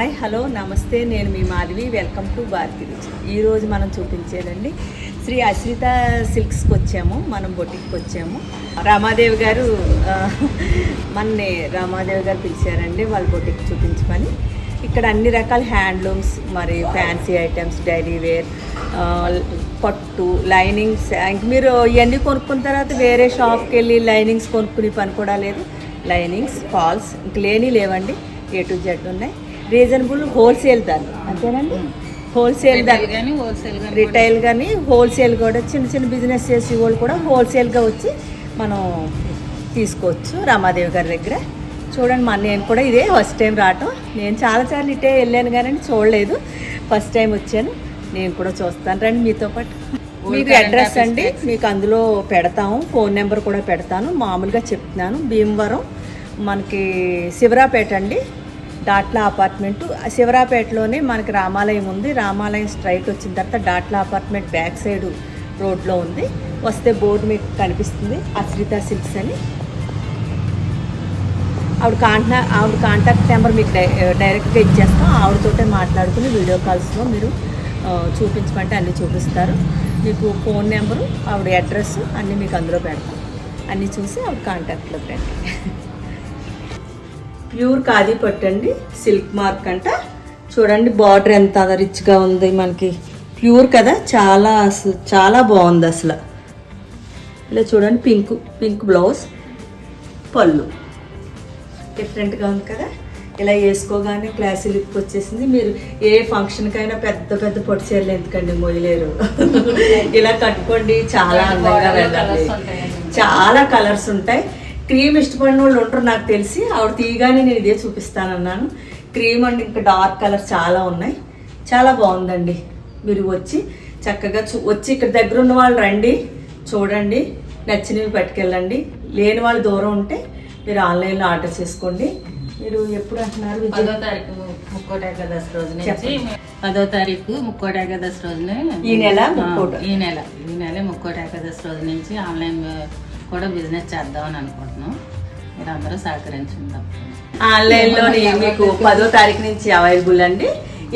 Hi hello నమస్తే నేను మీ మాధవి. వెల్కమ్ టు భారతి రుచి ఈరోజు మనం చూపించేదండి శ్రీ అశ్రిత సిల్క్స్కి వచ్చాము మనం బొటిక్కి వచ్చాము. రామాదేవి గారు ఆ, మనని రామాదేవి గారు పిలిచారండి వాళ్ళ బొటిక్ చూపించమని. ఇక్కడ అన్ని రకాల హ్యాండ్లూమ్స్ మరి ఫ్యాన్సీ ఐటమ్స్ డైలీ వేర్ పట్టు లైనింగ్స్ ఇంక మీరు ఇవన్నీ కొనుక్కున్న తర్వాత వేరే షాప్కి వెళ్ళి లైనింగ్స్ కొనుక్కునే పని కూడా లేదు. లైనింగ్స్ ఫాల్స్ ఇంక లేని లేవండి. ఏ టు జెడ్ ఉన్నాయి. రీజనబుల్ హోల్సేల్ ధర. అంతేనండి? హోల్సేల్ ధర. కానీ హోల్సేల్ రిటైల్ కానీ హోల్సేల్ కూడా చిన్న చిన్న బిజినెస్ చేసే వాళ్ళు కూడా హోల్సేల్గా వచ్చి మనం తీసుకోవచ్చు రామాదేవి గారి దగ్గర. చూడండి మన నేను కూడా ఇదే ఫస్ట్ టైం రావటం. నేను చాలాసార్లు ఇటే వెళ్ళాను కానీ చూడలేదు. ఫస్ట్ టైం వచ్చాను. నేను కూడా చూస్తాను. రండి మీతో పాటు. మీకు అడ్రస్ అండి. మీకు అందులో పెడతాము. ఫోన్ నెంబర్ కూడా పెడతాను. మామూలుగా చెప్తున్నాను. భీమవరం మనకి శివరాపేట అండి. డాట్లా అపార్ట్మెంట్. శివరాపేటలోనే మనకి రామాలయం ఉంది. రామాలయం స్ట్రైట్ వచ్చిన తర్వాత డాట్లా అపార్ట్మెంట్ బ్యాక్ సైడ్ రోడ్లో ఉంది. వస్తే బోర్డు మీకు కనిపిస్తుంది. అశ్రిత సిల్క్స్ అని. ఆవిడ కాంటా ఆవిడ కాంటాక్ట్ నెంబర్ మీకు డై డైరెక్ట్గా ఇచ్చేస్తాం. ఆవిడతోటే మాట్లాడుకుని వీడియో కాల్స్లో మీరు చూపించమంటే అన్నీ చూపిస్తారు. మీకు ఫోన్ నెంబరు ఆవిడ అడ్రస్ అన్నీ మీకు అందులో పెడతాం. అన్నీ చూసి ఆవిడ కాంటాక్ట్లో పెట్టండి ప్యూర్ ఖాదీ పట్టు అండి సిల్క్ మార్క్ అంట. చూడండి బార్డర్ ఎంత రిచ్గా ఉంది మనకి. ప్యూర్ కదా? చాలా అసలు చాలా బాగుంది అసలు. ఇలా చూడండి పింక్ పింక్ బ్లౌజ్ పళ్ళు. డిఫరెంట్గా ఉంది కదా? ఇలా వేసుకోగానే క్లాసీ లుక్ వచ్చేసింది. మీరు ఏ ఫంక్షన్కైనా పెద్ద పెద్ద పొట్టి చీరలు ఎందుకండి మొయ్యలేరు? ఇలా కట్టుకోండి చాలా అందంగా వెళ్ళాలి. చాలా కలర్స్ ఉంటాయి. క్రీమ్ ఇష్టపడిన వాళ్ళు ఉంటారు నాకు తెలిసి. ఆవిడ తీయగానే నేను ఇదే చూపిస్తానన్నాను. క్రీమ్ అండ్ ఇంకా డార్క్ కలర్స్ చాలా ఉన్నాయి. చాలా బాగుందండి. మీరు వచ్చి చక్కగా చూ వచ్చి ఇక్కడ దగ్గర ఉన్న వాళ్ళు రండి. చూడండి. నచ్చినవి పట్టుకెళ్ళండి. లేని వాళ్ళు దూరం ఉంటే మీరు ఆన్లైన్లో ఆర్డర్ చేసుకోండి. మీరు ఎప్పుడు అంటున్నారు పదో తారీఖు ముక్కోటి ఏకాదశి రోజు నుంచి చెప్పండి. పదో తారీఖు ముక్కోటి ఏకాదశి రోజునే ఈ నెల. ఈ నెల. ఈ నెల ముక్కోటి ఏకాదశి రోజు నుంచి ఆన్లైన్ కూడా బిజినెస్ చేద్దామని అనుకుంటున్నాం. మీరు అందరూ సహకరించుకుందాం ఆన్లైన్లో మీకు పదో తారీఖు నుంచి అవైలబుల్ అండి.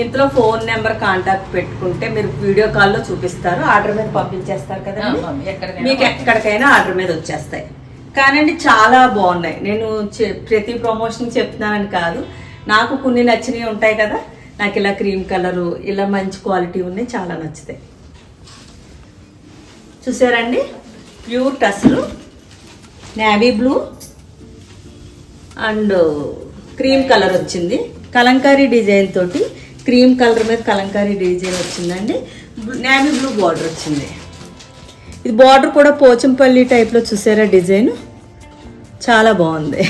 ఇందులో ఫోన్ నెంబర్ కాంటాక్ట్ పెట్టుకుంటే మీరు వీడియో కాల్లో చూపిస్తారు. ఆర్డర్ మీద పంపించేస్తారు ఎక్కడికైనా మీకు ఎక్కడికైనా ఆర్డర్ మీద వచ్చేస్తాయి. కానండి చాలా బాగున్నాయి. నేను ప్రతి ప్రమోషన్ చెప్తున్నానని కాదు. నాకు కొన్ని నచ్చినవి ఉంటాయి కదా. నాకు ఇలా క్రీమ్ కలరు ఇలా మంచి క్వాలిటీ ఉన్నాయి చాలా నచ్చుతాయి. చూసారండి? Pure టస్లు navy blue and cream colour వచ్చింది. కలంకారీ డిజైన్ తోటి క్రీమ్ కలర్ మీద కలంకారీ డిజైన్ వచ్చిందండి. నేవీ బ్లూ బార్డర్ వచ్చింది. ఇది బార్డర్ కూడా పోచంపల్లి టైప్లో చూసారా డిజైన్? చాలా బాగుంది.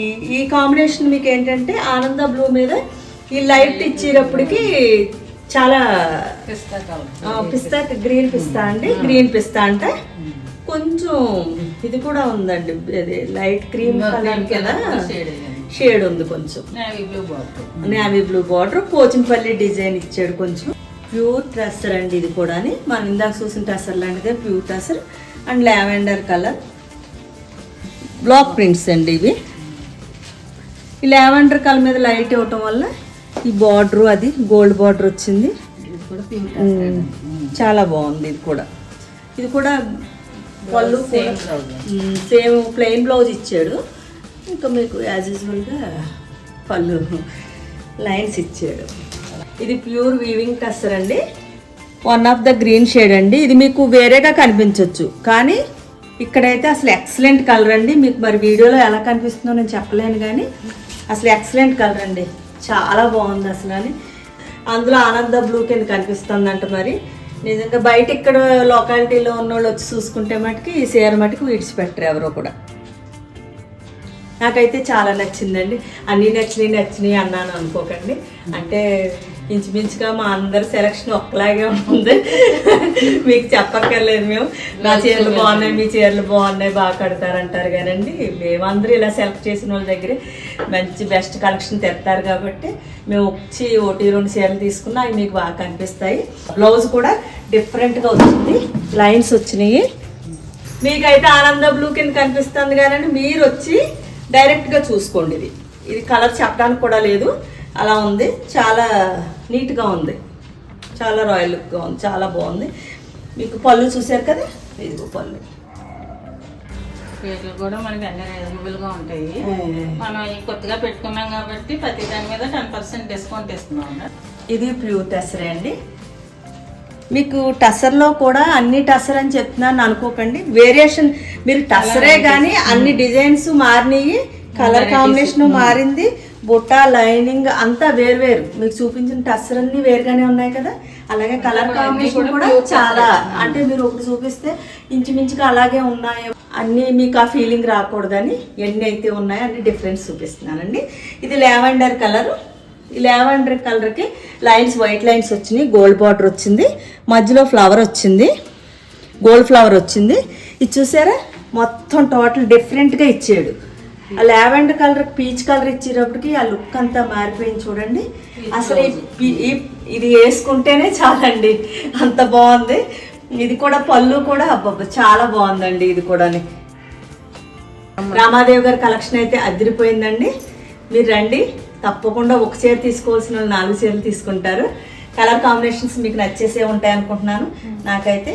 ఈ ఈ కాంబినేషన్ మీకు ఏంటంటే ఆనంద బ్లూ మీద ఈ లైట్ ఇచ్చేటప్పటికి చాలా పిస్తా గ్రీన్ పిస్తా అండి. గ్రీన్ పిస్తా అంటే కొంచెం ఇది కూడా ఉందండి. ఇది లైట్ క్రీమ్ కలర్ కదా. షేడ్ ఉంది కొంచెం. Navy blue border Pochampally design ఇచ్చాడు కొంచెం. ప్యూర్ ట్రస్సర్ అండి ఇది కూడా మనం ఇందాక చూసిన ట్రస్సర్ లాంటిదే pure tussar. And lavender colour. Black prints అండి ఇవి. ఈ లావెండర్ కలర్ మీద లైట్ ఇవ్వటం వల్ల ఈ బార్డర్ అది గోల్డ్ బార్డర్ వచ్చింది. చాలా బాగుంది ఇది కూడా. ఇది కూడా పళ్ళు సేమ్ ప్లెయిన్ బ్లౌజ్ ఇచ్చాడు. ఇంకా మీకు యాజ్ యూజువల్గా పళ్ళు లైన్స్ ఇచ్చాడు. ఇది ప్యూర్ వీవింగ్ టస్సర్ అండి. One of the green shade అండి. ఇది మీకు వేరేగా కనిపించవచ్చు కానీ ఇక్కడైతే అసలు ఎక్సలెంట్ కలర్ అండి. మీకు మరి వీడియోలో ఎలా కనిపిస్తుందో నేను చెప్పలేను కానీ అసలు ఎక్సలెంట్ కలర్ అండి. చాలా బాగుంది అసలు అని. అందులో ఆనంద బ్లూ కింద కనిపిస్తుందంట మరి. నిజంగా బయట ఇక్కడ లొకాలిటీలో ఉన్న వాళ్ళు వచ్చి చూసుకుంటే మటుకి ఈ చీర మటుకు విడిచిపెట్టరు ఎవరో కూడా. నాకైతే చాలా నచ్చిందండి. అన్నీ నచ్చినాయి నచ్చినాయి అన్నాను అనుకోకండి. అంటే ఇంచుమించుగా మా అందరి సెలక్షన్ ఒక్కలాగే ఉంటుంది. మీకు చెప్పక్కర్లేదు మేము. నా చీరలు బాగున్నాయి మీ చీరలు బాగున్నాయి బాగా కడతారంటారు కానండి. మేమందరూ ఇలా సెలెక్ట్ చేసిన వాళ్ళ దగ్గరే మంచి బెస్ట్ కలెక్షన్ తెస్తారు కాబట్టి మేము వచ్చి ఒకటి రెండు చీరలు తీసుకున్నా అవి మీకు బాగా కనిపిస్తాయి. బ్లౌజ్ కూడా డిఫరెంట్గా వచ్చింది. లైన్స్ వచ్చినాయి. మీకైతే ఆనంద బ్లూ కింద కనిపిస్తుంది కానీ మీరు వచ్చి డైరెక్ట్గా చూసుకోండి ఇది. ఇది కలర్ చెప్పడానికి కూడా లేదు. అలా ఉంది. చాలా నీట్గా ఉంది. చాలా రాయల్ లుక్గా ఉంది. చాలా బాగుంది. మీకు పళ్ళు చూశారు కదా? ఇదిగో పళ్ళు. రేట్లు కూడా మనకి అన్ని రీజనబుల్గా ఉంటాయి. మనం కొత్తగా పెట్టుకున్నాం కాబట్టి ప్రతి దాని మీద టెన్ పర్సెంట్ డిస్కౌంట్ ఇస్తున్నాం ఇది ప్యూర్ టెసరే అండి. మీకు టసర్లో కూడా అన్ని టసర్ అని చెప్తున్నాను అనుకోకండి. వేరియేషన్ మీరు టసరే కానీ అన్ని డిజైన్స్ మారినాయి. కలర్ కాంబినేషన్ మారింది. బుట్ట లైనింగ్ అంతా వేరు వేరు. మీకు చూపించిన టసర్ అన్ని వేరుగానే ఉన్నాయి కదా? అలాగే కలర్ కాంబినేషన్ కూడా చాలా. అంటే మీరు ఒకటి చూపిస్తే ఇంచుమించుగా అలాగే ఉన్నాయి. అన్ని మీకు ఆ ఫీలింగ్ రాకూడదని ఎన్ని అయితే ఉన్నాయో అన్ని డిఫరెన్స్ చూపిస్తున్నానండి. ఇది లావెండర్ కలర్. ఈ లావెండర్ కలర్కి లైన్స్ వైట్ లైన్స్ వచ్చినాయి. గోల్డ్ బార్డర్ వచ్చింది. మధ్యలో ఫ్లవర్ వచ్చింది. గోల్డ్ ఫ్లవర్ వచ్చింది. ఇది చూసారా? మొత్తం టోటల్ డిఫరెంట్గా ఇచ్చాడు. ఆ లావెండర్ కలర్ పీచ్ కలర్ ఇచ్చేటప్పటికి ఆ లుక్ అంతా మారిపోయింది చూడండి. అసలు ఇది వేసుకుంటేనే చాలండి. అంత బాగుంది. ఇది కూడా పళ్ళు కూడా అబ్బబ్బా చాలా బాగుందండి ఇది కూడాని. రామాదేవి గారి కలెక్షన్ అయితే అదిరిపోయిందండి. మీరు రండి. తప్పకుండా ఒక చీర తీసుకోవాల్సిన వాళ్ళు నాలుగు చీరలు తీసుకుంటారు. కలర్ కాంబినేషన్స్ మీకు నచ్చేసే ఉంటాయి అనుకుంటున్నాను నాకైతే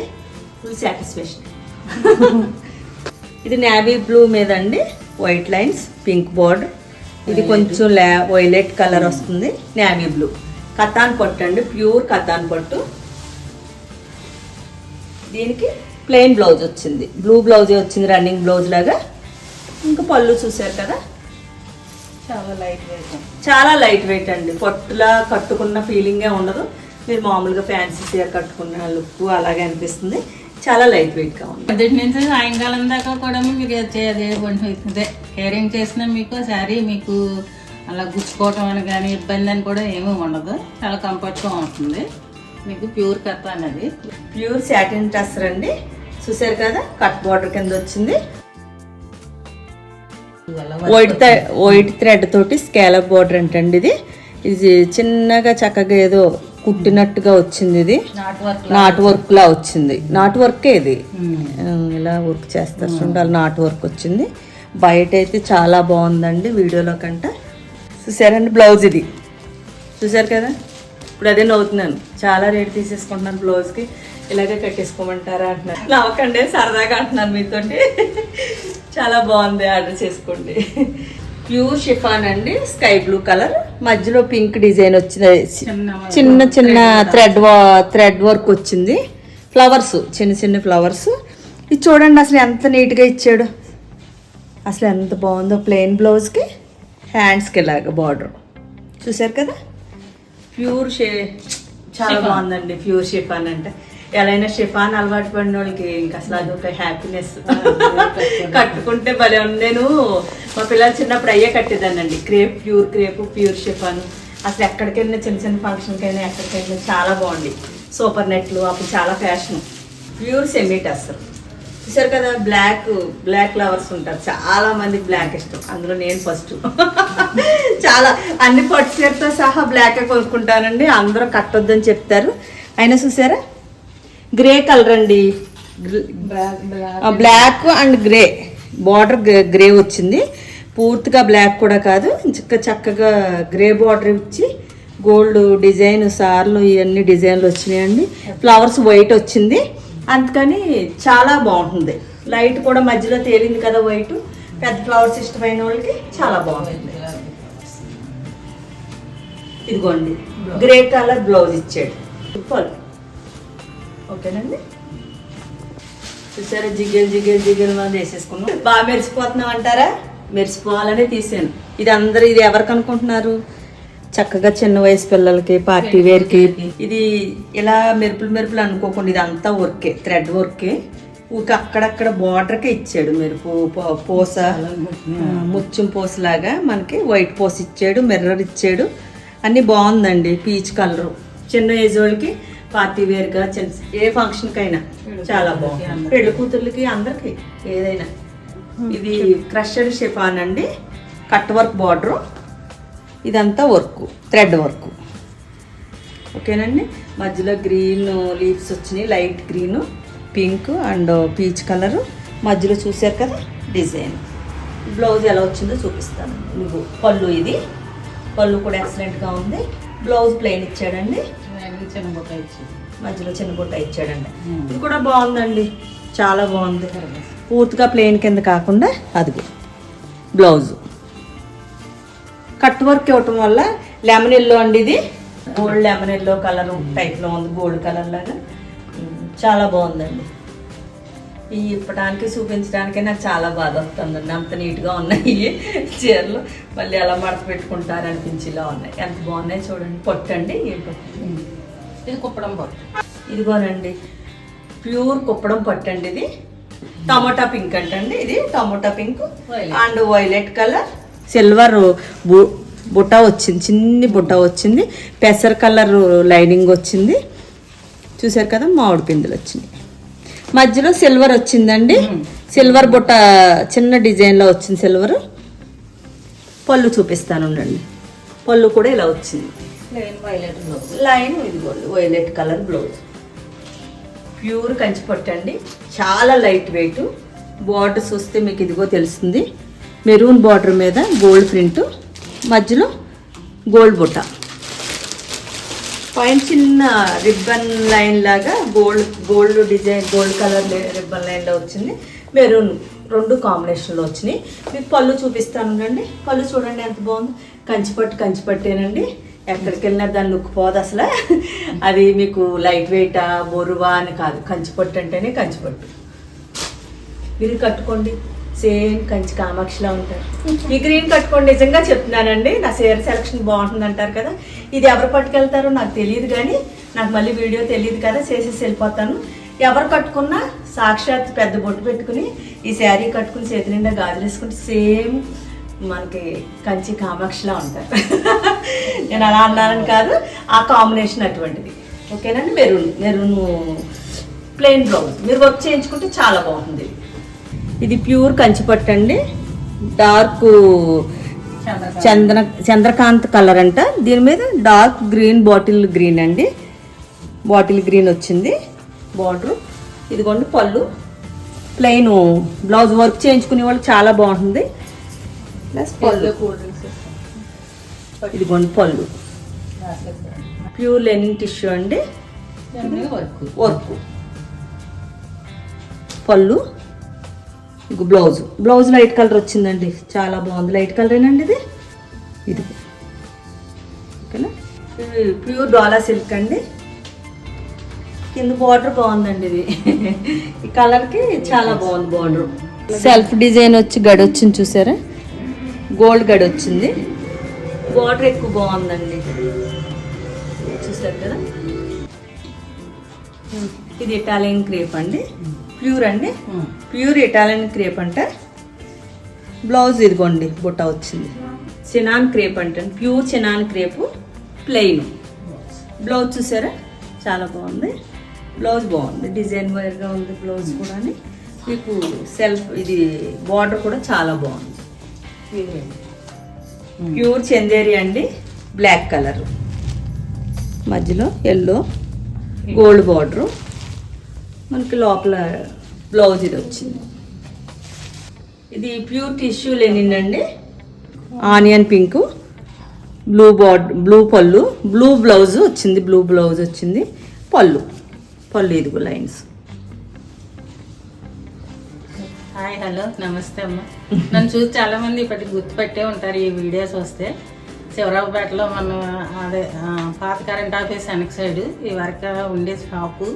ఫుల్ సాటిస్ఫాక్షన్ ఇది నావీ బ్లూ మీద అండి వైట్ లైన్స్ పింక్ బోర్డర్ ఇది కొంచెం లా వైలెట్ కలర్ వస్తుంది నావీ బ్లూ కతాన్ పట్టు అండి ప్యూర్ కతాన్ పట్టు. దీనికి ప్లెయిన్ బ్లౌజ్ వచ్చింది. బ్లూ బ్లౌజే వచ్చింది రన్నింగ్ బ్లౌజ్ లాగా. ఇంకా పళ్ళు చూసారు కదా? చాలా లైట్ వెయిట్ చాలా లైట్ వెయిట్ అండి. పట్టులా కట్టుకున్న ఫీలింగే ఉండదు. మీరు మామూలుగా ఫ్యాన్సీ చీర కట్టుకున్న లుక్ అలాగే అనిపిస్తుంది. చాలా లైట్ వెయిట్గా ఉంది. మొదటి నుంచి సాయంకాలం దాకా కూడా మీకు చే- అదే ఇదే కేరింగ్ చేసిన మీకు శారీ మీకు అలా గుచ్చుకోవటం అని కానీ ఇబ్బంది అని కూడా ఏమీ ఉండదు. చాలా కంఫర్ట్గా ఉంటుంది. మీకు ప్యూర్ కథ అనేది. ప్యూర్ సాటిన్ టస్సర్ అండి చూసారు కదా కట్ బార్డర్ కింద వచ్చింది. వైట్ వైట్ థ్రెడ్ తోటి స్కాలప్ బార్డర్ అంటండి ఇది. ఇది చిన్నగా చక్కగా ఏదో కుట్టినట్టుగా వచ్చింది ఇది. నాట్ వర్క్ లా వచ్చింది. నాట్ వర్కే ఇది. ఇలా వర్క్ చేస్తారు చూడాలి నాట్ వర్క్ వచ్చింది. బయట అయితే చాలా బాగుందండి వీడియోలో కంట. చూసారండి బ్లౌజ్ ఇది? చూసారు కదా? ఇప్పుడు అదే నవ్వుతున్నాను. చాలా రేట్ తీసేసుకుంటున్నాను బ్లౌజ్కి. ఇలాగే కట్టేసుకోమంటారా అంటున్నారు నవ్వకండి సరదాగా అంటున్నాను మీతోటి. చాలా బాగుంది ఆర్డర్ చేసుకోండి. ప్యూర్ షిఫాన్ అండి స్కై బ్లూ కలర్. మధ్యలో పింక్ డిజైన్ వచ్చింది. చిన్న చిన్న థ్రెడ్ థ్రెడ్ వర్క్. వచ్చింది. ఫ్లవర్స్ చిన్న చిన్న ఫ్లవర్స్ ఇది చూడండి అసలు ఎంత నీట్గా ఇచ్చాడు. అసలు ఎంత బాగుందో ప్లెయిన్ బ్లౌజ్కి హ్యాండ్స్కి ఇలాగ బార్డర్ చూసారు కదా? ప్యూర్ షే చాలా బాగుందండి ప్యూర్ షిఫాన్ అంటే. ఎలా అయినా షిఫాన్ అలవాటు పడిన వాళ్ళకి ఇంకా అసలు అది ఒక హ్యాపీనెస్ కట్టుకుంటే భలే ఉంది. నేను మా పిల్లలు చిన్నప్పుడు అయ్యే కట్టేదానండి crepe pure crepe pure chiffon. అసలు ఎక్కడికైనా చిన్న చిన్న ఫంక్షన్కైనా వెళ్ళినా చాలా బాగుంది. సూపర్ నెట్లు అప్పుడు చాలా ఫ్యాషన్. ప్యూర్ సెమీట్ అసలు. చూసారు కదా బ్లాక్ బ్లాక్ ఫ్లవర్స్ ఉంటారు. చాలా మంది బ్లాక్ ఇష్టం. అందులో నేను ఫస్ట్. చాలా అన్ని పట్టు సహా బ్లాకే కొనుక్కుంటానండి. అందరూ కట్టొద్దని చెప్తారు. అయినా చూసారా? గ్రే కలర్ అండి. Black and grey border grey వచ్చింది. పూర్తిగా బ్లాక్ కూడా కాదు. చక్క చక్కగా గ్రే బార్డర్ ఇచ్చి గోల్డ్ డిజైన్ సార్లు ఇవన్నీ డిజైన్లు వచ్చినాయండి. ఫ్లవర్స్ వైట్ వచ్చింది. అందుకని చాలా బాగుంటుంది. లైట్ కూడా మధ్యలో తేలింది కదా వైట్ పెద్ద ఫ్లవర్స్ ఇష్టమైన వాళ్ళకి చాలా బాగుంటుంది. ఇదిగోండి. గ్రే కలర్ బ్లౌజ్ ఇచ్చాడు. ఓకేనండి? చూసారా జిగేల్ జిగేల్ జిగేల్ మనం వేసేసుకున్నాం. బాగా మెరిసిపోతున్నాం అంటారా? మెరిసిపోవాలనే తీసాను. ఇది అందరు ఇది ఎవరికి అనుకుంటున్నారు? చక్కగా చిన్న వయసు పిల్లలకి పార్టీ వేర్కి. ఇది ఇలా మెరుపులు మెరుపులు అనుకోకుండా ఇది అంతా వర్కే థ్రెడ్ వర్కే. ఊక అక్కడక్కడ బార్డర్కే ఇచ్చాడు మెరుపు పూస ముత్యం పూసలాగా మనకి వైట్ పూస ఇచ్చాడు మిర్రర్ ఇచ్చాడు. అన్నీ బాగుందండి పీచ్ కలరు. చిన్న ఏజ్ వాళ్ళకి పార్టీ వేర్గా చిన్న ఏ ఫంక్షన్కైనా చాలా బాగుంది పెళ్ళి కూతుర్లకి అందరికి ఏదైనా. ఇది క్రషర్ షిఫాన్ అండి. Cut work border. ఇదంతా వర్క్ థ్రెడ్ వర్క్. ఓకేనండి? మధ్యలో గ్రీన్ లీవ్స్ వచ్చినాయి light green pink and peach colour. మధ్యలో చూసారు కదా డిజైన్. బ్లౌజ్ ఎలా వచ్చిందో చూపిస్తాను. మీకు పళ్ళు ఇది. పళ్ళు కూడా ఎక్సలెంట్గా ఉంది. బ్లౌజ్ ప్లెయిన్ ఇచ్చాడండి. దానికి చిన్న బుట్ట ఇచ్చి మధ్యలో చిన్న బుట్ట ఇచ్చాడండి. ఇది కూడా బాగుందండి. చాలా బాగుంది. పూర్తిగా ప్లెయిన్ కింద కాకుండా అదిగో. బ్లౌజ్ కట్ వర్క్ ఇవ్వటం వల్ల లెమన్ ఎల్లో అండి ఇది. గోల్డ్ లెమన్ ఎల్లో కలర్ టైప్లో ఉంది. గోల్డ్ కలర్ లాగా. చాలా బాగుందండి. ఈ ఇప్పడానికి చూపించడానికి నాకు చాలా బాధ వస్తుందండి అంత నీట్గా ఉన్నాయి చీరలు. మళ్ళీ ఎలా మడత పెట్టుకుంటారు అనిపించేలా ఉన్నాయి. ఎంత బాగున్నాయి చూడండి. పొట్టండి. పొట్టు. ఇది కుప్పడం బొట్టు ఇదిగోనండి. ప్యూర్ కుప్పడం పట్టండి ఇది. టమోటా పింక్ అంటండి. ఇది tomato pink. And violet colour. Silver బుట్ట వచ్చింది. చిన్ని బుట్ట వచ్చింది. పెసర్ కలర్ లైనింగ్ వచ్చింది. చూసారు కదా? మామిడి పిందులు వచ్చింది. మధ్యలో సిల్వర్ వచ్చిందండి. సిల్వర్ బుట్ట చిన్న డిజైన్లో వచ్చింది సిల్వర్. పళ్ళు చూపిస్తాను ఉండండి. పళ్ళు కూడా ఇలా వచ్చింది. ప్లెయిన్ వైలెట్ బ్లౌజ్ లైన్ ఇదిగోండి violet colour blouse pure Kanchi పట్టండి చాలా లైట్ వెయిట్ బార్డర్ చూస్తే మీకు ఇదిగో తెలుస్తుంది. మెరూన్ బార్డర్ మీద గోల్డ్ ప్రింట్ మధ్యలో గోల్డ్ బుట్ట. పైన చిన్న రిబ్బన్ లైన్ లాగా gold gold design gold colour ribbon లైన్లో వచ్చింది. మెరూన్ రెండు కాంబినేషన్లో వచ్చినాయి. మీకు పళ్ళు చూపిస్తాను అండి పళ్ళు చూడండి ఎంత బాగుంది. కంచిపట్టు కంచిపట్టేనండి. ఎక్కడికి వెళ్ళినా దాని లుక్ పోదు అసలు. అది మీకు లైట్ వెయిటా బొరువా అని కాదు. కంచిపట్టు అంటేనే కంచిపట్టు. మీరు కట్టుకోండి. సేమ్ కంచి కామాక్షిలా ఉంటారు. ఈ గ్రీన్ కట్టుకోండి నిజంగా చెప్తున్నానండి. నా సేర్ సెలక్షన్ బాగుంటుంది అంటారు కదా. ఇది ఎవరు పట్టుకెళ్తారో నాకు తెలియదు కానీ నాకు మళ్ళీ వీడియో తెలియదు కదా చేసేసి వెళ్ళిపోతాను. ఎవరు కట్టుకున్నా సాక్షాత్ పెద్ద బొట్టు పెట్టుకుని ఈ శారీ కట్టుకుని చేతి నిండా గాజులు వేసుకుంటే సేమ్ మనకి కంచి కామాక్షిలా ఉంటారు. నేను అలా అన్నానని కాదు ఆ కాంబినేషన్ అటువంటిది. ఓకేనండి? Maroon maroon plain blouse. మీరు వర్క్ చేయించుకుంటే చాలా బాగుంటుంది. ఇది. ప్యూర్ కంచిపట్టు అండి. డార్క్ చంద్ర చంద్రకాంత్ కలర్ అంట. దీని మీద డార్క్ గ్రీన్ బాటిల్ గ్రీన్ అండి. బాటిల్ గ్రీన్ వచ్చింది. బార్డర్. ఇదిగోండి పళ్ళు. ప్లెయిన్ బ్లౌజ్ వర్క్ చేయించుకునే వాళ్ళు చాలా బాగుంటుంది. ప్లస్ పళ్ళు. ఇదిగోండి పళ్ళు. ప్యూర్ లెనిన్ టిష్యూ అండి. వర్క్. వర్క్. పళ్ళు. బ్లౌజ్. బ్లౌజ్ లైట్ కలర్ వచ్చిందండి. చాలా బాగుంది. లైట్ కలరేనండి ఇది? ఇది. ఓకేనా? ఇది ప్యూర్ డోలా సిల్క్ అండి. కింద బార్డర్ బాగుందండి ఇది. ఈ కలర్కి చాలా బాగుంది బార్డర్. సెల్ఫ్ డిజైన్ వచ్చి గడి వచ్చింది చూసారా? గోల్డ్ గడి వచ్చింది. బార్డర్ ఎక్కువ బాగుందండి. చూసారు కదా? ఇది ఇటాలియన్ క్రేప్ అండి. ప్యూర్ అండి. ప్యూర్ ఇటాలియన్ క్రేప్ అంటే బ్లౌజ్ ఇదిగోండి బుట్ట వచ్చింది. చినాన్ క్రేప్ అంటే pure chinon crepe plain. Blouse చూసారా? చాలా బాగుంది. బ్లౌజ్ బాగుంది. డిజైన్ వైర్గా ఉంది బ్లౌజ్ కూడా మీకు సెల్ఫ్ ఇది బార్డర్ కూడా చాలా బాగుంది. ప్యూర్ చందేరి అండి బ్లాక్ కలర్. మధ్యలో ఎల్లో గోల్డ్ బార్డరు. మనకి లోపల బ్లౌజ్ ఇది వచ్చింది. ఇది pure tissue linen onion pink blue border blue పళ్ళు బ్లూ బ్లౌజ్ వచ్చింది బ్లూ బ్లౌజ్ వచ్చింది. పళ్ళు పళ్ళు ఇదిగో లైన్స్. హాయ్ హలో నమస్తే అమ్మ. నన్ను చూసి చాలామంది ఇప్పటికి గుర్తుపెట్టే ఉంటారు ఈ వీడియోస్ వస్తే. శివరావుపేటలో మన అదే పాత కరెంట్ ఆఫీస్ వెనక సైడ్ ఈ వర్క్ ఉండే షాపు.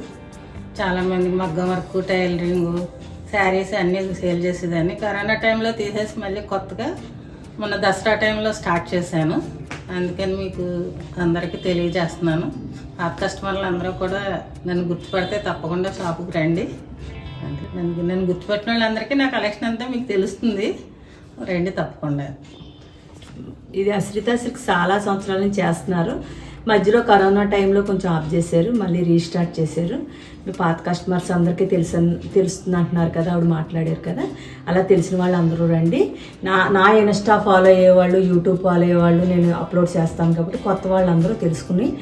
చాలామంది మగ్గం వర్క్ టైలరింగ్ శారీస్ అన్నీ సేల్ చేసేదాన్ని. కరోనా టైంలో తీసేసి మళ్ళీ కొత్తగా మొన్న దసరా టైంలో స్టార్ట్ చేశాను. అందుకని మీకు అందరికీ తెలియజేస్తున్నాను. పాత కస్టమర్లు అందరూ కూడా నన్ను గుర్తుపడితే తప్పకుండా షాపుకి రండి. అంటే నన్ను నన్ను గుర్తుపెట్టిన వాళ్ళందరికీ నా కలెక్షన్ అంతా మీకు తెలుస్తుంది. రండి తప్పకుండా. ఇది అశ్రిత సిల్క్ చాలా సంవత్సరాల నుంచి చేస్తున్నారు. మధ్యలో కరోనా టైంలో కొంచెం ఆఫ్ చేశారు మళ్ళీ రీస్టార్ట్ చేశారు. మీ పాత కస్టమర్స్ అందరికీ తెలుసు తెలుస్తుంది అంటున్నారు కదా ఆవిడ మాట్లాడారు కదా. అలా తెలిసిన వాళ్ళు అందరూ రండి. నా నా ఇన్స్టా ఫాలో అయ్యేవాళ్ళు యూట్యూబ్ ఫాలో అయ్యేవాళ్ళు నేను అప్లోడ్ చేస్తాను కాబట్టి కొత్త వాళ్ళందరూ తెలుసుకుని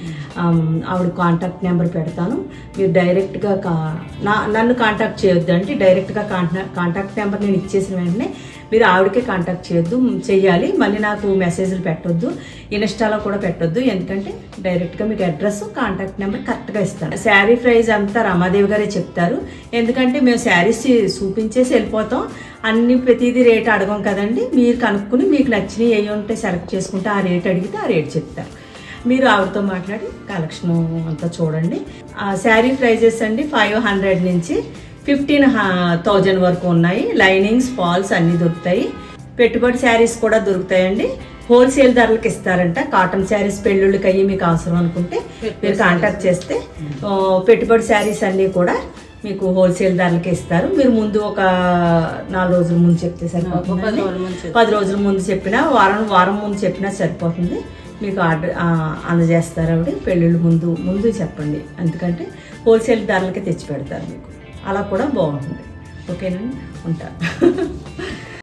ఆవిడ కాంటాక్ట్ నెంబర్ పెడతాను. మీరు డైరెక్ట్గా కా నా నన్ను కాంటాక్ట్ చేయొద్దండి. డైరెక్ట్గా కాంటా కాంటాక్ట్ నెంబర్ నేను ఇచ్చేసిన వెంటనే మీరు ఆవిడకే కాంటాక్ట్ చేయొద్దు చేయాలి మళ్ళీ నాకు మెసేజ్లు పెట్టొద్దు. ఇన్స్టాలో కూడా పెట్టొద్దు. ఎందుకంటే డైరెక్ట్గా మీకు అడ్రస్ కాంటాక్ట్ నెంబర్ కరెక్ట్గా ఇస్తాను. శారీ ప్రైస్ అంతా రమాదేవి గారే చెప్తారు. ఎందుకంటే మేము శారీస్ చూపించేసి వెళ్ళిపోతాం. అన్ని ప్రతిదీ రేట్ అడగం కదండి. మీరు కనుక్కుని మీకు నచ్చినవి ఏ ఉంటే సెలెక్ట్ చేసుకుంటే ఆ రేట్ అడిగితే ఆ రేట్ చెప్తారు. మీరు ఆవిడతో మాట్లాడి కలెక్షన్ అంతా చూడండి. ఆ శారీ ప్రైజెస్ అండి ఫైవ్ హండ్రెడ్ నుంచి ఫిఫ్టీన్ థౌజండ్ వరకు ఉన్నాయి. లైనింగ్స్ ఫాల్స్ అన్నీ దొరుకుతాయి. పెట్టుబడి శారీస్ కూడా దొరుకుతాయండి. హోల్సేల్ ధరలకు ఇస్తారంట. కాటన్ శారీస్ పెళ్ళిళ్ళకి అయ్యి మీకు అవసరం అనుకుంటే మీరు కాంటాక్ట్ చేస్తే పెట్టుబడి శారీస్ అన్నీ కూడా మీకు హోల్సేల్ ధరలకి ఇస్తారు. మీరు ముందు ఒక నాలుగు రోజుల ముందు చెప్తే సరిపోతుంది పది రోజుల ముందు చెప్పినా వారం వారం ముందు చెప్పినా సరిపోతుంది. మీకు ఆర్డర్ అందజేస్తారు ఆవిడ. పెళ్ళిళ్ళు ముందు ముందు చెప్పండి. ఎందుకంటే హోల్సేల్ ధరలకి తెచ్చి పెడతారు మీకు. అలా కూడా బాగుంటుంది. ఓకేనండి ఉంటాను